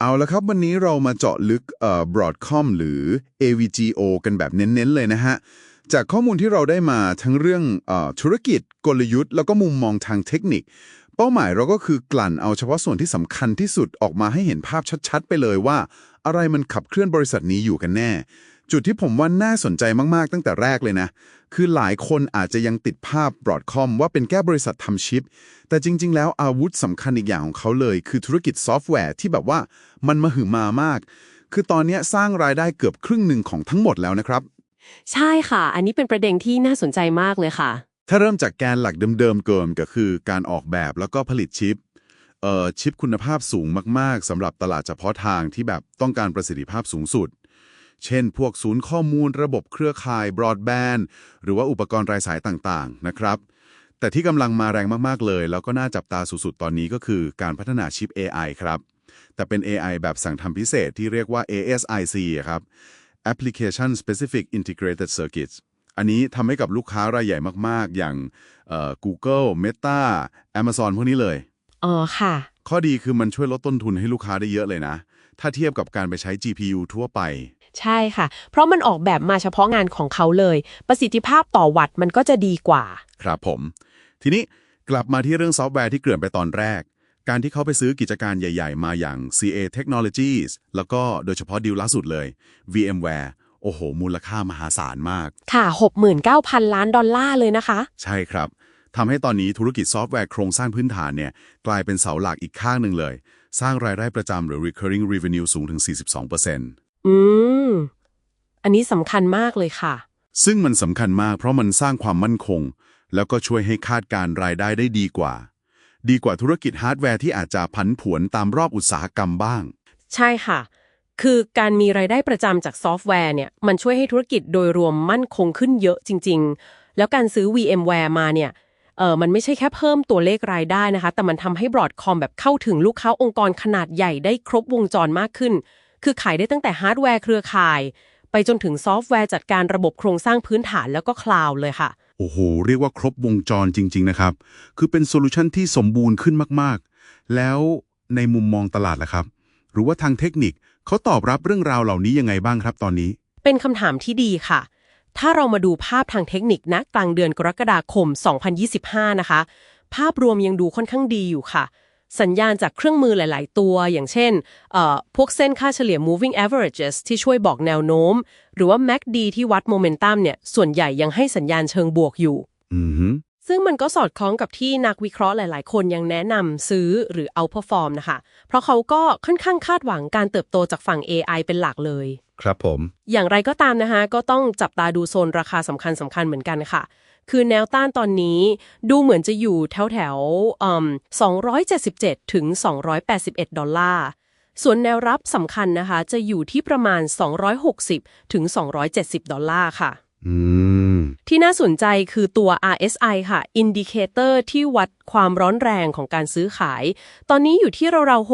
เอาละครับ วันนี้เรามาเจาะลึกเอ่อ Broadcom หรือ AVGO กันแบบเน้น ๆ เลยนะฮะ จากข้อมูลที่เราได้มาทั้งเรื่องเออธุรกิจกลยุทธ์ แล้วก็มุมมองทางเทคนิค เป้าหมายเราก็คือกลั่นเอาเฉพาะส่วนที่สำคัญที่สุดออกมาให้เห็นภาพชัด ๆ ไปเลยว่า อะไรมันขับเคลื่อนบริษัทนี้อยู่กันแน่ จุดที่ผมว่าน่าสนใจมากๆตั้งแต่แรกเลยนะ คือหลายคนอาจจะยังติดภาพ Broadcom ว่าเป็นแก้บริษัททำชิป แต่จริง ๆ แล้วอาวุธสำคัญอีกอย่างของเขาเลย คือธุรกิจซอฟต์แวร์ที่แบบว่ามันมาหือมามาก คือตอนเนี้ยสร้างรายได้เกือบครึ่งหนึ่งของทั้งหมดแล้วนะครับ ใช่ค่ะ อันนี้เป็นประเด็นที่น่าสนใจมากเลยค่ะ ถ้าเริ่มจากแกนหลักเดิมๆเกิมก็คือการออกแบบแล้วก็ผลิตชิปเอ่อชิปคุณภาพสูงมาก ๆสำหรับตลาดเฉพาะทางที่แบบต้องการประสิทธิภาพสูงสุด เช่น พวกศูนย์ข้อมูลระบบเครือข่ายบรอดแบนด์ หรือว่าอุปกรณ์รายสายต่างๆ นะครับ แต่ที่กำลังมาแรงมากๆเลย แล้วก็น่าจับตาสุดๆ ตอนนี้ก็คือการพัฒนาชิป AI ครับ แต่เป็น AI แบบสั่งทำพิเศษที่เรียกว่า ASIC อะครับ Application Specific Integrated Circuits อันนี้ทำให้กับลูกค้ารายใหญ่มากๆ อย่างเอ่อ Google Meta Amazon พวกนี้เลย อ๋อค่ะ ข้อดีคือมันช่วยลดต้นทุนให้ลูกค้าได้เยอะเลยนะ ถ้าเทียบกับการไปใช้ GPU ทั่วไป ใช่ค่ะ เพราะมันออกแบบมาเฉพาะงานของเขาเลย ประสิทธิภาพต่อวัตต์มันก็จะดีกว่า ครับผม ทีนี้กลับมาที่เรื่องซอฟต์แวร์ที่เกริ่นไปตอนแรก การที่เขาไปซื้อกิจการใหญ่ ๆ มาอย่าง CA Technologies แล้วก็โดยเฉพาะดีลล่าสุดเลย VMware โอ้โห มูลค่ามหาศาลมาก ค่ะ 69,000 ล้านดอลลาร์เลยนะคะ ใช่ครับทำให้ตอนนี้ธุรกิจซอฟต์แวร์โครงสร้างพื้นฐานเนี่ยกลายเป็นเสาหลักอีกข้างหนึ่งเลย สร้างรายได้ประจำหรือ recurring revenue สูงถึง 42% อืม อันนี้สำคัญมากเลยค่ะ ซึ่งมันสำคัญมากเพราะมันสร้างความมั่นคง แล้วก็ช่วยให้คาดการรายได้ได้ดีกว่า ดีกว่าธุรกิจฮาร์ดแวร์ที่อาจจะผันผวนตามรอบอุตสาหกรรมบ้าง ใช่ค่ะ คือการมีรายได้ประจำจากซอฟต์แวร์เนี่ย มันช่วยให้ธุรกิจโดยรวมมั่นคงขึ้นเยอะจริง ๆ แล้วการซื้อ VMware มาเนี่ยเออมันไม่ใช่แค่เพิ่มตัวเลขรายได้นะคะ แต่มันทำให้ Broadcom แบบเข้าถึงลูกค้าองค์กรขนาดใหญ่ได้ครบวงจรมากขึ้น คือขายได้ตั้งแต่ฮาร์ดแวร์เครือข่าย ไปจนถึงซอฟต์แวร์จัดการระบบโครงสร้างพื้นฐานแล้วก็คลาวด์เลยค่ะ โอ้โห เรียกว่าครบวงจรจริง ๆ นะครับ คือเป็นโซลูชันที่สมบูรณ์ขึ้นมากๆ แล้วในมุมมองตลาดล่ะครับ หรือว่าทางเทคนิคเขาตอบรับเรื่องราวเหล่านี้ยังไงบ้างครับตอนนี้ เป็นคำถามที่ดีค่ะ ถ้าเรามาดูภาพทางเทคนิคนะกลางเดือนกรกฎาคม 2025 นะคะ ภาพรวมยังดูค่อนข้างดีอยู่ค่ะ สัญญาณจากเครื่องมือหลาย ๆ ตัว อย่างเช่นเอ่อพวกเส้นค่าเฉลี่ย moving averages ที่ช่วยบอกแนวโน้ม หรือว่า MACD ที่วัดโมเมนตัมเนี่ย ส่วนใหญ่ยังให้สัญญาณเชิงบวกอยู่อือฮึซึ่งมันก็สอดคล้องกับที่นักวิเคราะห์หลาย ๆ คนยังแนะนำซื้อหรือ outperform นะคะ เพราะเขาก็ค่อนข้างคาดหวังการเติบโตจากฝั่ง AI เป็นหลักเลย ครับผม อย่างไรก็ตามนะคะ ก็ต้องจับตาดูโซนราคาสำคัญสำคัญเหมือนกันค่ะ คือแนวต้านตอนนี้ดูเหมือนจะอยู่แถวแถวๆอืม277 ถึง 281 ดอลลาร์ ส่วนแนวรับสำคัญนะคะ จะอยู่ที่ประมาณ 260 ถึง 270 ดอลลาร์ค่ะอืมที่น่าสนใจคือตัว RSI ค่ะ อินดิเคเตอร์ที่วัดความร้อนแรงของการซื้อขาย ตอนนี้อยู่ที่ราวๆ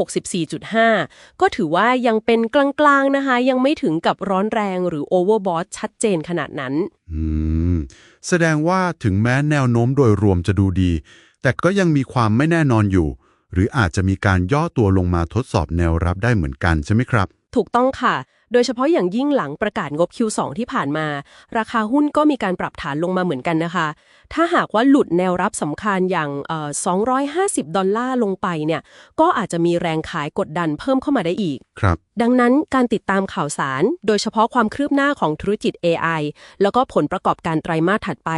64.5 ก็ถือว่ายังเป็นกลางๆนะคะ ยังไม่ถึงกับร้อนแรงหรือโอเวอร์บอทชัดเจนขนาดนั้นอืม แสดงว่าถึงแม้แนวโน้มโดยรวมจะดูดี แต่ก็ยังมีความไม่แน่นอนอยู่ หรืออาจจะมีการย่อตัวลงมาทดสอบแนวรับได้เหมือนกันใช่ไหมครับ ถูกต้องค่ะ โดยเฉพาะอย่างยิ่งหลังประกาศงบ Q2 ที่ผ่านมา ราคาหุ้นก็มีการปรับฐานลงมาเหมือนกันนะคะ ถ้าหากว่าหลุดแนวรับสำคัญอย่างเอ่อ250 ดอลลาร์ลงไปเนี่ย ก็อาจจะมีแรงขายกดดันเพิ่มเข้ามาได้อีก ครับ ดังนั้นการติดตามข่าวสาร โดยเฉพาะความคืบหน้าของธุรกิจ AI แล้วก็ผลประกอบการไตรมาสถัดไป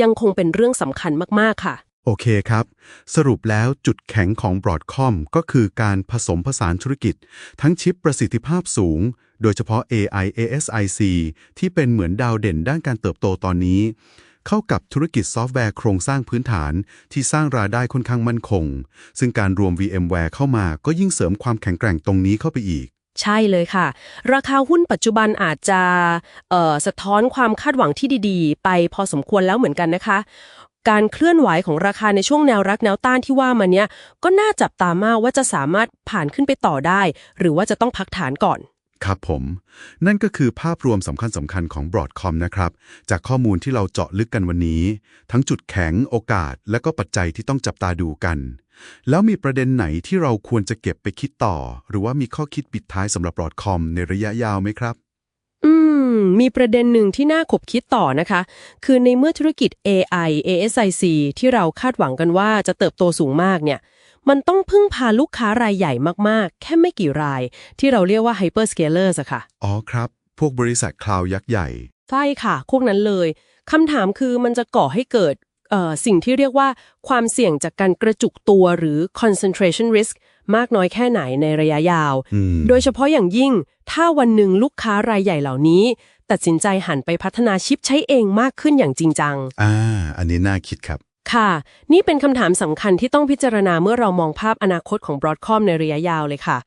ยังคงเป็นเรื่องสำคัญมากๆค่ะ โอเคครับ สรุปแล้วจุดแข็งของ Broadcom ก็คือการผสมผสานธุรกิจ ทั้งชิปประสิทธิภาพสูง โดยเฉพาะ AI ASIC ที่เป็นเหมือนดาวเด่นด้านการเติบโตตอนนี้ เข้ากับธุรกิจซอฟต์แวร์โครงสร้างพื้นฐานที่สร้างรายได้ค่อนข้างมั่นคง ซึ่งการรวม VMware เข้ามาก็ยิ่งเสริมความแข็งแกร่งตรงนี้เข้าไปอีกใช่เลยค่ะ ราคาหุ้นปัจจุบันอาจจะสะท้อนความคาดหวังที่ดีๆ ไปพอสมควรแล้วเหมือนกันนะคะ การเคลื่อนไหวของราคาในช่วงแนวรักแนวต้านที่ว่ามาเนี้ยก็น่าจับตามากว่าจะสามารถผ่านขึ้นไปต่อได้ หรือว่าจะต้องพักฐานก่อน ครับผม นั่นก็คือภาพรวมสำคัญสำคัญของ Broadcom นะครับ จากข้อมูลที่เราเจาะลึกกันวันนี้ ทั้งจุดแข็งโอกาส และก็ปัจจัยที่ต้องจับตาดูกัน แล้วมีประเด็นไหนที่เราควรจะเก็บไปคิดต่อ หรือว่ามีข้อคิดปิดท้ายสำหรับ Broadcom ในระยะยาวไหมครับ ม มีประเด็นหนึ่งที่น่าขบคิดต่อนะคะ คือในเมื่อธุรกิจ AI ASIC ที่เราคาดหวังกันว่าจะเติบโตสูงมากเนี่ย มันต้องพึ่งพาลูกค้ารายใหญ่มากๆ แค่ไม่กี่ราย ที่เราเรียกว่า hyperscalers อะค่ะ อ๋อครับ พวกบริษัทคลาวด์ยักษ์ใหญ่ ใช่ค่ะ พวกนั้นเลยคำถามคือมันจะก่อให้เกิดเอ่อสิ่งที่เรียกว่าความเสี่ยงจากการกระจุกตัวหรือ concentration risk มากน้อยแค่ไหนในระยะยาวอืมโดยเฉพาะอย่างยิ่ง ถ้าวันหนึ่งลูกค้ารายใหญ่เหล่านี้ ตัดสินใจหันไปพัฒนาชิปใช้เองมากขึ้นอย่างจริงจัง อ่า อันนี้น่าคิดครับ ค่ะ นี่เป็นคำถามสำคัญที่ต้องพิจารณาเมื่อเรามองภาพอนาคตของ Broadcom ในระยะยาวเลยค่ะ